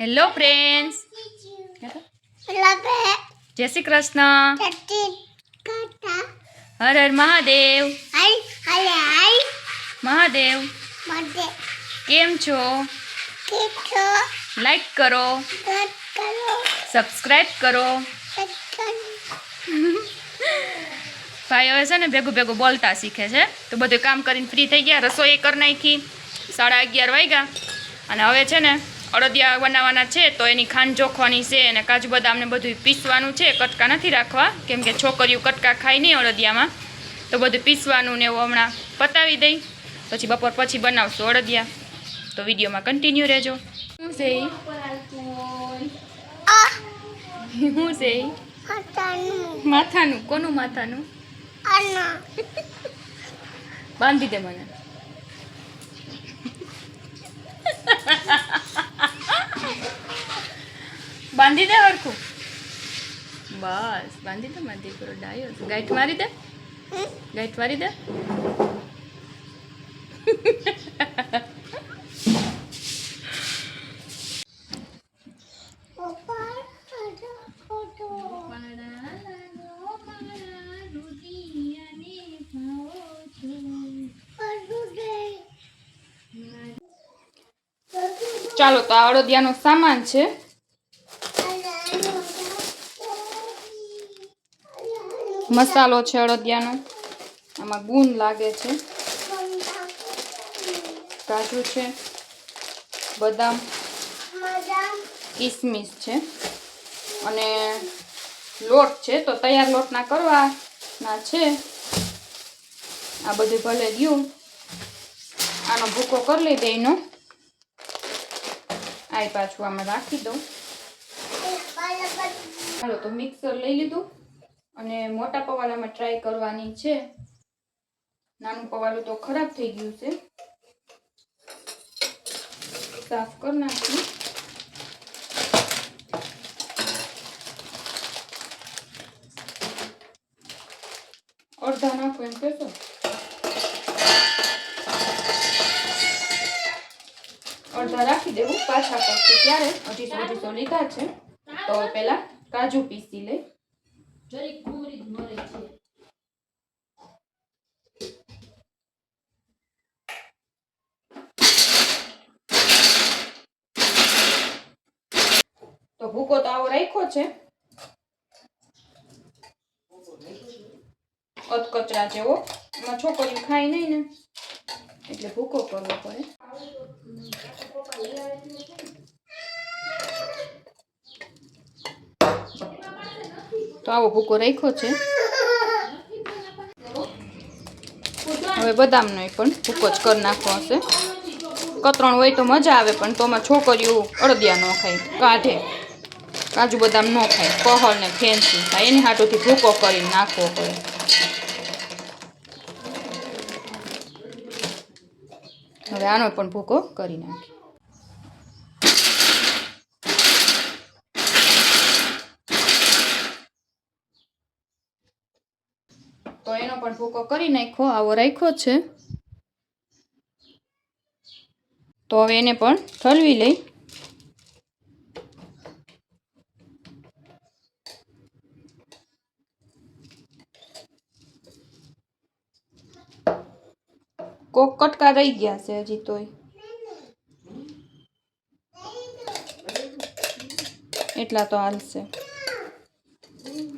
Hello friends જય શ્રી કૃષ્ણ હર હર મહાદેવ મહાદેવ કેમ છો? લાઈક કરો. સબસ્ક્રાઈબ કરો. ભાઈ હવે છે ને ભેગું ભેગું બોલતા શીખે છે. તો બધું કામ કરીને ફ્રી થઈ ગયા રસોઈ કરી નાખી. સાડા અગિયાર વાગ્યા. અને હવે છે ને અડદિયા બનાવવાના છે, તો એની ખાંડ જોખવાની છે અને કાજુ બદામને બધું પીસવાનું છે, કટકા નથી રાખવા, કેમ કે છોકરીઓ કટકા ખાય નહીં અડદિયામાં. તો બધું પીસવાનું ને એવું હમણાં પતાવી દઈ, પછી બપોર પછી બનાવશું અડદિયા. તો વિડીયોમાં કન્ટિન્યુ રહેજો. શું છે શું છે માથાનું. કોનું માથાનું? બાંધી દે મને. બાંધી દે હરખું. બસ, બાંધી દે, બાંધી દીકરો ડાયો ગાંઠ મારી દે? ગાંઠ મારી દે? ચાલો તો આ અડદિયાનો સામાન છે. મસાલો છે અડદિયાનો. આમાં ગુણ લાગે છે. કાજુ છે. બદામ. કિસમિસ છે. અને લોટ છે. તો તૈયાર લોટના કરવાના છે. આ બધું ભલે ગયું. આનો ભૂકો કરી લઈ દે એનો. આ પાછું આમાં રાખી દઉં. ચાલો તો મિક્સર લઈ લીધું. અને મોટા પવાલામાં ટ્રાય કરવાની છે. નાનું પવાલું તો ખરાબ થઈ ગયું છે. સાફ કરી નાખી. અડધા નાખો એમ કહેશો? અડધા રાખી દેવું પાછા કરશું ત્યારે અઢીસો અઢીસો લીધા છે. તો પહેલાં કાજુ પીસી લઈ. તો ભૂકો તો આવો રાખ્યો છે. અધકચરા જેવો. એમાં છોકરીઓ ખાય નહીં ને. એટલે ભૂકો કરવો પડે. તો આવો ભૂકો રાખ્યો છે. હવે બદામનો પણ ભૂકો જ કરી નાખવો હશે. કતરણ હોય તો મજા આવે, પણ તોમાં છોકરીઓ અડદિયા ન ખાય, કાઢે. કાજુ બદામ ન ખાય, પહળ ને ફેન્સી ખાય એની હાટોથી ભૂકો કરીને નાખવો પડે. હવે આનો પણ ભૂકો કરી નાખીએ તો એનો પણ ભૂકો કરી નાખ્યો, આવો રાખ્યો છે. તો હવે એને પણ ઠલવી લઈ. કોક કટકા રહી ગયા છે હજી તોય. એટલા તો હાલશે.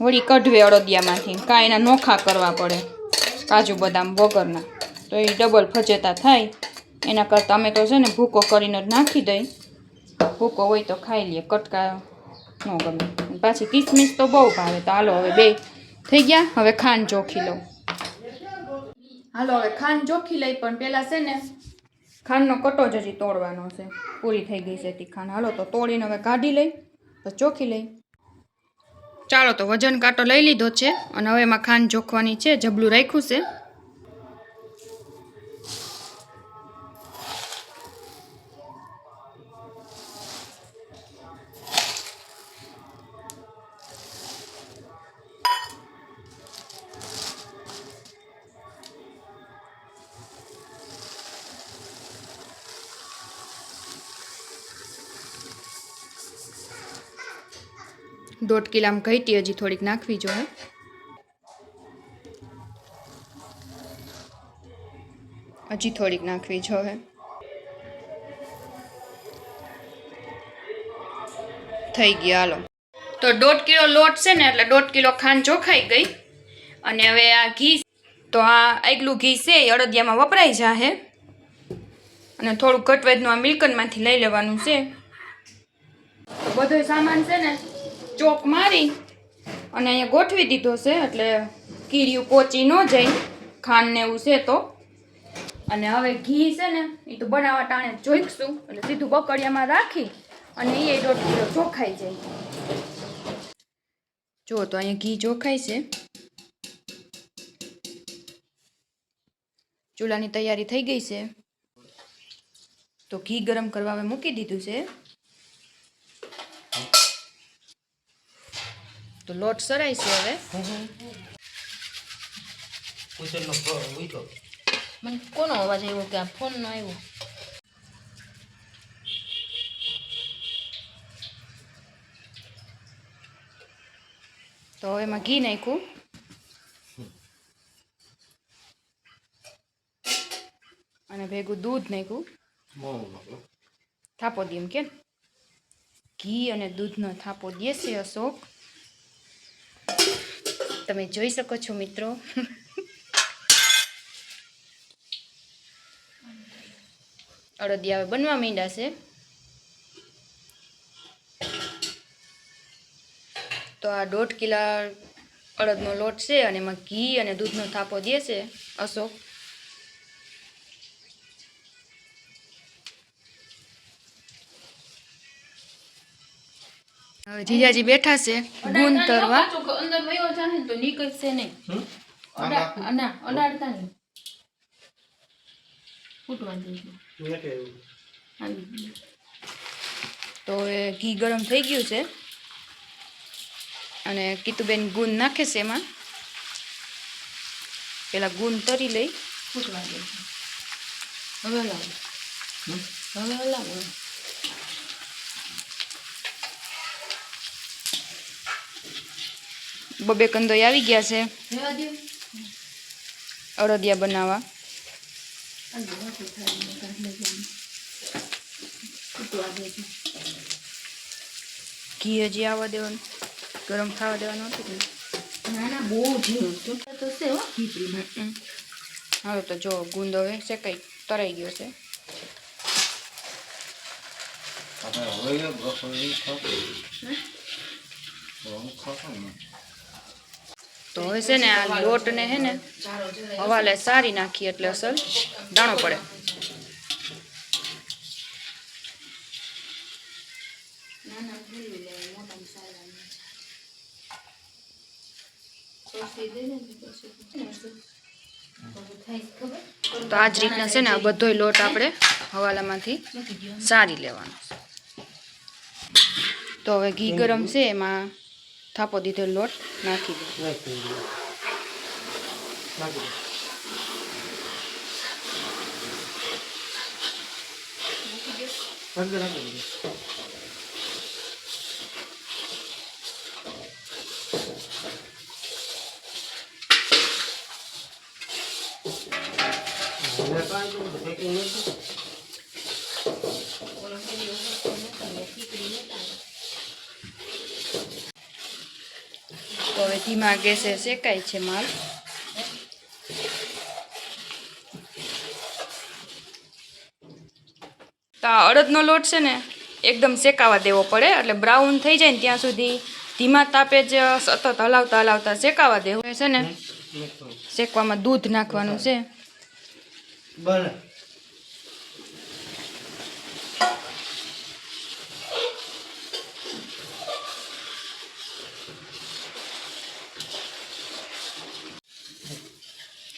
વળી કઢવે અડદિયામાંથી, કાંઈ એના નોખા કરવા પડે. કાજુ બદામ વગરના. તો એ ડબલ ફજેતા થાય. એના કરતાં અમે તો છે ને ભૂકો કરીને જ નાખી દઈ. ભૂકો હોય તો ખાઈ લઈએ, કટકા ન ગમે. પાછી કિસમિસ તો બહુ ભાવે. તો હાલો હવે બે થઈ ગયા. હવે ખાંડ ચોખી લઉં. હાલો હવે ખાંડ ચોખી લઈ, પણ પહેલાં છે ને ખાંડનો કટો જ હજી તોડવાનો છે. પૂરી થઈ ગઈ છે તી ખાંડ. હાલો તો તોડીને હવે કાઢી લઈ, તો ચોખી લઈ. ચાલો તો વજન કાંટો લઈ લીધો છે અને હવે એમાં ખાંડ જોખવાની છે, જબલું રાખ્યું છે. દોઢ કિલામાં ઘટી હજી થોડીક નાખવી જોઈએ. હજી થોડીક નાખવી જોઈએ. થઈ ગયા હાલો. તો દોઢ કિલો લોટ છે ને એટલે દોઢ કિલો ખાંડ ચોખાઈ ગઈ. અને હવે આ ઘી તો આ આગલું ઘી છે એ અડદિયામાં વપરાઈ જાહે. અને થોડું કટવેજનું આ મિલ્કનમાંથી લઈ લેવાનું છે. બધો સામાન છે ને ચોક મારી અને અહીંયા ગોઠવી દીધો છે, એટલે કીડિયું પોચી ન જાય ખાંડને એવું છે તો. અને હવે ઘી છે ને એ તો બનાવવા ટાણે જોઈશું એટલે સીધું બકડિયામાં રાખી અને એ દોઢ ચોખાઈ જાય. જો, તો અહીંયા ઘી ચોખાય છે. ચૂલાની તૈયારી થઈ ગઈ છે. તો ઘી ગરમ કરવા હવે મૂકી દીધું છે. તો લોટ સરાય છે હવે મને કોનો અવાજ આવ્યો કે આ ફોનનો આવ્યો? તો હવે એમાં ઘી નાખ્યું. અને ભેગું દૂધ નાખ્યું. થાપો દે એમ કે ઘી અને દૂધનો થાપો દેશે અશોક. તમે જોઈ શકો છો, મિત્રો. અડદિયા હવે બનવા માંડ્યા છે. તો આ દોઢ કિલા અડદનો લોટ છે અને એમાં ઘી અને દૂધનો થાપો દે છે અશોક. હવે જીજાજી બેઠા છે ગુણ તરવા. અંદર વયો જાહે તો નીકળશે નહીં. હમ? ના અડાડતા નહીં. ફૂટવા દેજો તો એ ઘી ગરમ થઈ ગયું છે. અને કીતુબેન ગુણ નાખે છે એમાં. પેલા ગુણ તરી લઈ. ફૂટવા દેજો હવે લાવો હવે લાવો બબે કંદોય આવી ગયા છે. રેવા અડદિયા બનાવવા. ઘી હજી આવવા દેવાનું. ગરમ થવા દેવાનું હતું ને ના ના બહુ ઝીણું તો છે હો હમ. હવે તો જો ગુંદ હવે શેકાઈ તરાઈ ગયો છે. હવે બ્રોકોલી ખાતો હું ખાતો ને તો હવે છે ને, આ લોટને હે ને, હવાલે સારી નાખીએ એટલે અસર દાણો પડે. બધું તો આ જ રીતના છે ને, આ બધોય લોટ આપણે હવાલામાંથી સારી લેવાનો તો હવે ઘી ગરમ છે, એમાં થાપો દીધો લોટ નાખી દો. નાખી દો. નાખી દો નાખી દો નાખી દો મને કાંઈ તો બધું packing નથી. તો હવે ધીમા ગેસે શેકાય છે માલ. તો આ અડદનો લોટ છે ને એકદમ શેકાવા દેવો પડે એટલે બ્રાઉન થઈ જાય ને ત્યાં સુધી ધીમા તાપે જ સતત હલાવતા હલાવતા શેકાવા દેવું છે ને. શેકવામાં દૂધ નાખવાનું છે. બને.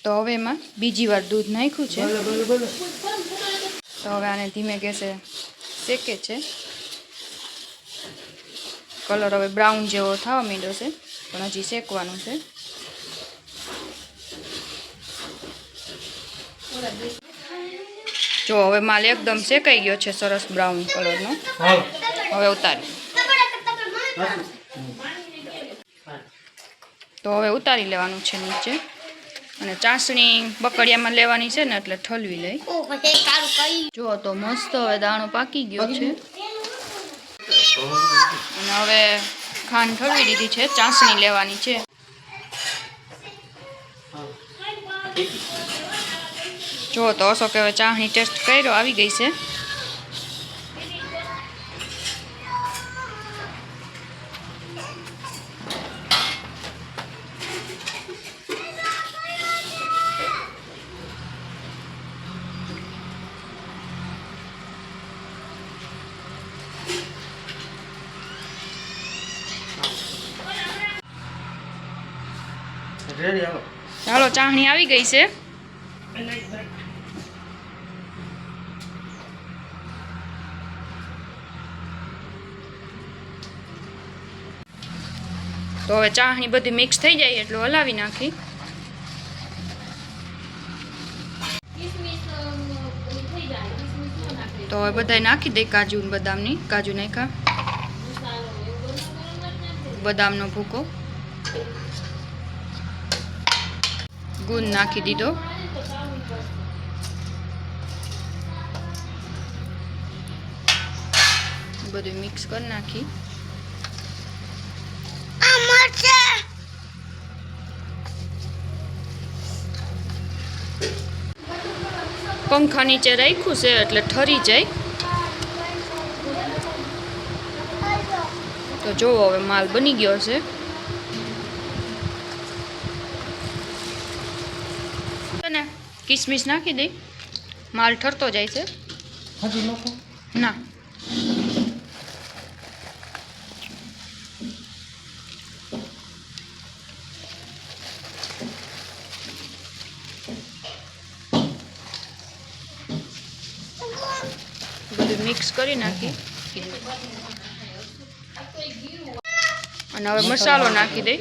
તો હવે એમાં બીજી વાર દૂધ નાખ્યું છે. તો હવે આને ધીમે ગેસે શેકે છે. કલર હવે બ્રાઉન જેવો થવા માંડ્યો છે પણ હજી શેકવાનું છે. જો હવે માલ એકદમ શેકાઈ ગયો છે સરસ બ્રાઉન કલરનો. હવે ઉતારી. તો હવે ઉતારી લેવાનું છે નીચે. અને ચાસણી બકડિયામાં લેવાની છે ને એટલે ઠલવી લઈ. જુઓ તો મસ્ત હવે દાણો પાકી ગયો છે. અને હવે ખાંડ ઠલવી દીધી છે ચાસણી લેવાની છે. જુઓ તો અશોક હવે ચાસણી ટેસ્ટ કર્યો આવી ગઈ છે. ચાલો ચાહણી આવી ગઈ છે. તો હવે ચાહણી બધી મિક્સ થઈ જાય એટલું હલાવી નાખી. તો હવે બધા નાખી દે કાજુ બદામની. કાજુ નાખ્યા. બદામનો ભૂકો. ગુંદ નાખી દીધો બધું મિક્સ કરી નાખી પંખા નીચે રાખ્યું છે એટલે ઠરી જાય. તો જોવો હવે માલ બની ગયો છે છે ને કિસમિસ નાખી દઈ માલ ઠરતો જાય છે. ના. બધું મિક્સ કરી નાખી. અને હવે મસાલો નાખી દઈ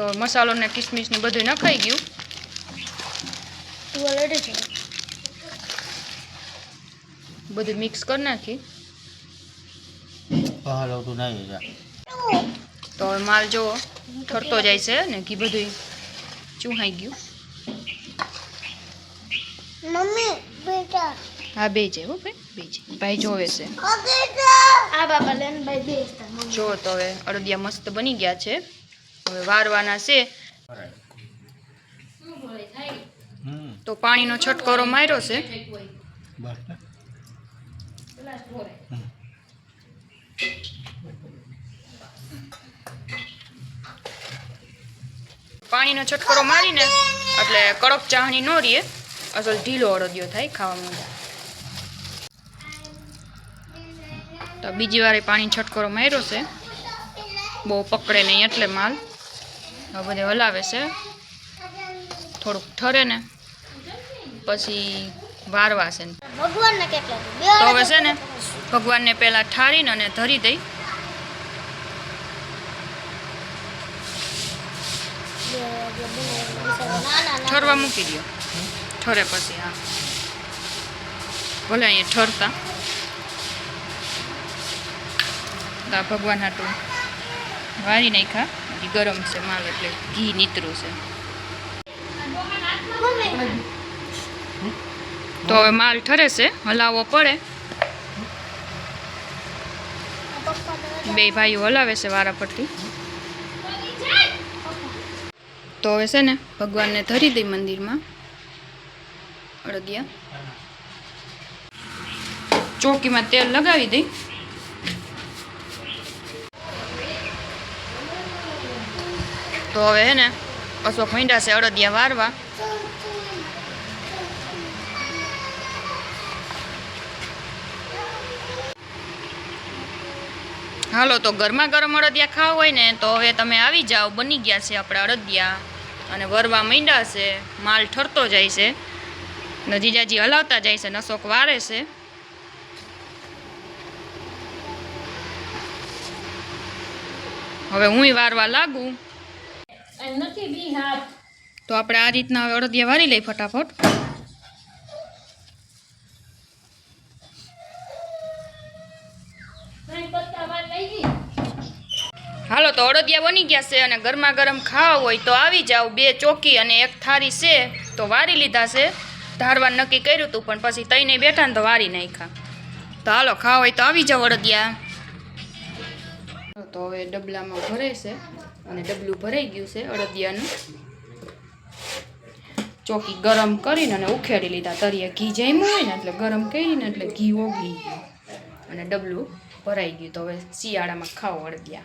તો મસાલો ને કિસમિશ ને બધું નખાઈ ગયું. બધું મિક્સ કરી નાખી. તું માલ જો ઠરતો જાય છે ને ઘી બધું ચૂહાઈ ગયું. મમ્મી બેટા. હા બે છે હો ભાઈ બે છે. ભાઈ જોવે છે. આ બાબા લેન ભાઈ બેસતા જો તો હવે અડદિયા મસ્ત બની ગયા છે. હવે વારવાના છે. તો પાણીનો છટકારો માર્યો છે. પાણીનો છટકારો મારીને એટલે કડક ચાહણી ન રહીએ અસલ ઢીલો અડદિયો થાય ખાવામાં તો બીજી વારે પાણી છટકારો માર્યો છે. બહુ પકડે નહીં એટલે માલ. બધે હલાવે છે. થોડુંક ઠરે ને પછી વારવા છે ને. તો હવે છે ને ભગવાનને પહેલાં ઠારીને અને ધરી દઈ. ઠરવા મૂકી દો ઠરે પછી હા. ભલે અહીંયા ઠરતા. ભગવાન હાટું વારી નાખ્યા. હજી ગરમ છે માલ એટલે ઘી નીતરું છે. તો હવે માલ ઠરે છે, હલાવવો પડે. બે ભાઈઓ હલાવે છે વારાફરતી તો હવે છે ને, ભગવાનને ધરી દઈ મંદિરમાં. અડદિયા. ચોકીમાં તેલ લગાવી દઈ. તો હવે હે ને અશોક મીંડા છે અડદિયા વારવા. હાલો, તો ગરમા ગરમ અડદિયા ખાવ હોય ને, તો હવે તમે આવી જાઓ. બની ગયા છે આપણા અડદિયા. અને વરવા માંડ્યા છે. માલ ઠરતો જાય છે. ને જીજાજી હલાવતા જાય છે. નસોક વારે છે. હવે હુંય વારવા લાગુ. તો આપણે આ રીતના હવે અડદિયા વારી લઈએ ફટાફટ. હાલો તો અડદિયા બની ગયા છે અને ગરમા ગરમ ખાવા હોય તો આવી જાઓ બે ચોકી અને એક થારી છે તો વારી લીધા છે. ધારવા નક્કી કર્યું હતું પણ પછી તઈને બેઠા ને તો વારી નાખ્યા. તો હાલો ખાવા હોય તો આવી જાઓ અડદિયા. તો હવે ડબલામાં ભરે છે. અને ડબલું ભરાઈ ગયું છે અડદિયાનું. ચોકી ગરમ કરીને અને ઉખેડી લીધા. તરીએ ઘી જામ્યું હોય ને એટલે ગરમ કરીને એટલે ઘી ઓગળી ગયું. અને ડબલું ભરાઈ ગયું. તો હવે શિયાળામાં ખાઓ અડદિયા.